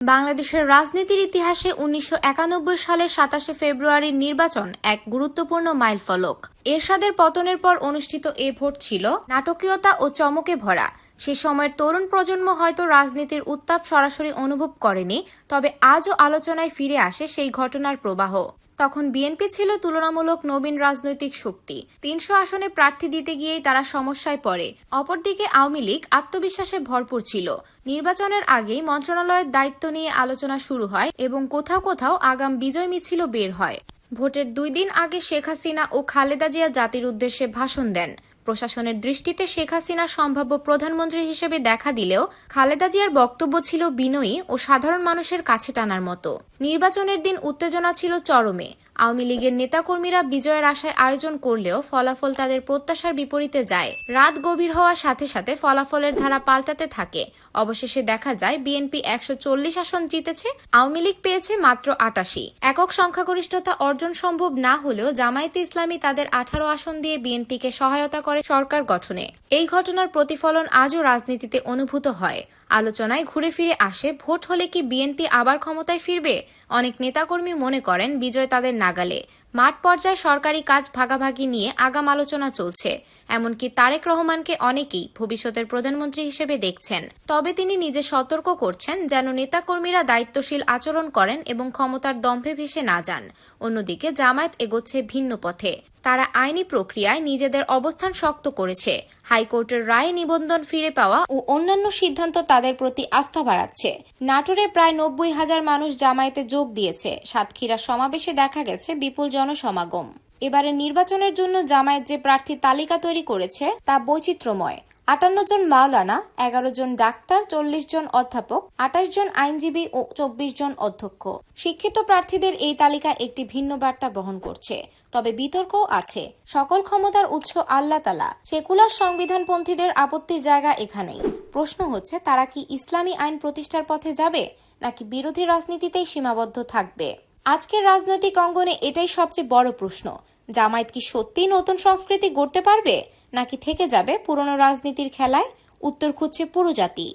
বাংলাদেশের রাজনীতির ইতিহাসে উনিশশো একানব্বই সালের সাতাশে ফেব্রুয়ারির নির্বাচন এক গুরুত্বপূর্ণ মাইলফলক। এরশাদের পতনের পর অনুষ্ঠিত এ ভোট ছিল নাটকীয়তা ও চমকে ভরা। সে সময়ের তরুণ প্রজন্ম হয়তো রাজনীতির উত্তাপ সরাসরি অনুভব করেনি, তবে আজও আলোচনায় ফিরে আসে সেই ঘটনার প্রবাহ। তখন বিএনপি ছিল তুলনামূলক নবীন রাজনৈতিক শক্তি। তিনশো আসনে প্রার্থী দিতে গিয়েই তারা সমস্যায় পড়ে। অপরদিকে আওয়ামী লীগ আত্মবিশ্বাসে ভরপুর ছিল। নির্বাচনের আগেই মন্ত্রণালয়ের দায়িত্ব নিয়ে আলোচনা শুরু হয় এবং কোথাও কোথাও আগাম বিজয় মিছিল বের হয়। ভোটের দুই দিন আগে শেখ হাসিনা ও খালেদা জিয়া জাতির উদ্দেশ্যে ভাষণ দেন। প্রশাসনের দৃষ্টিতে শেখ হাসিনা সম্ভাব্য প্রধানমন্ত্রী হিসেবে দেখা দিলেও খালেদা জিয়ার বক্তব্য ছিল বিনয়ী ও সাধারণ মানুষের কাছে টানার মতো। নির্বাচনের দিন উত্তেজনা ছিল চরমে। আওয়ামী লীগের নেতাকর্মীরা বিজয়ের আশায় আয়োজন করলেও ফলাফল তাদের প্রত্যাশার বিপরীতে যায়। রাত গভীর হওয়ার সাথে সাথে ফলাফলের ধারা পাল্টাতে থাকে। অবশেষে দেখা যায়, বিএনপি একশো চল্লিশ আসন জিতেছে, আওয়ামী লীগ পেয়েছে মাত্র আটাশি। একক সংখ্যাগরিষ্ঠতা অর্জন সম্ভব না হলেও জামায়াতে ইসলামী তাদের আঠারো আসন দিয়ে বিএনপিকে সহায়তা করে সরকার গঠনে। এই ঘটনার প্রতিফলন আজও রাজনীতিতে অনুভূত হয়। আলোচনায় ঘুরে ফিরে আসে, ভোট হলে কি বিএনপি আবার ক্ষমতায় ফিরবে? অনেক নেতাকর্মী মনে করেন, বিজয় তাদের নাগালে। মাঠ পর্যায়ে সরকারি কাজ ভাগাভাগি নিয়ে আগাম আলোচনা চলছে। এমনকি তারেক রহমানকে অনেকেই ভবিষ্যতের প্রধানমন্ত্রী হিসেবে দেখছেন। তবে তিনি নিজে সতর্ক করছেন যেন নেতাকর্মীরা দায়িত্বশীল আচরণ করেন এবং ক্ষমতার দম্ভে ভেসে না যান। অন্যদিকে জামায়াত এগোচ্ছে ভিন্ন পথে। তারা আইনি প্রক্রিয়ায় নিজেদের অবস্থান শক্ত করেছে। হাইকোর্টের রায়ে নিবন্ধন ফিরে পাওয়া ও অন্যান্য সিদ্ধান্ত তাদের প্রতি আস্থা বাড়াচ্ছে। নাটোরে প্রায় নব্বই হাজার মানুষ জামায়াতে যোগ দিয়েছে। সাতক্ষীরা সমাবেশে দেখা গেছে বিপুল জনসমাগম। এবারে নির্বাচনের জন্য জামায়াত যে প্রার্থী তালিকা তৈরি করেছে, তা বৈচিত্র্যময়। আটান্ন জন মাওলানা, এগারো জন ডাক্তার, চল্লিশ জন অধ্যাপক, আঠাশ জন আইনজীবী ও চব্বিশ জন অধ্যক্ষ। শিক্ষিত প্রার্থীদের এই তালিকা একটি ভিন্ন বার্তা বহন করছে। তবে বিতর্কও আছে। সকল ক্ষমতার উৎস আল্লাহ তালা সেকুলার সংবিধানপন্থীদের আপত্তির জায়গা এখানেই। প্রশ্ন হচ্ছে, তারা কি ইসলামী আইন প্রতিষ্ঠার পথে যাবে, নাকি বিরোধী রাজনীতিতেই সীমাবদ্ধ থাকবে? আজকের রাজনৈতিক অঙ্গনে এটাই সবচেয়ে বড় প্রশ্ন। জামায়াত কি সত্যিই নতুন সংস্কৃতি গড়তে পারবে, নাকি থেকে যাবে পুরনো রাজনীতির খেলায় উত্তর খুঁজছে পুরো জাতি?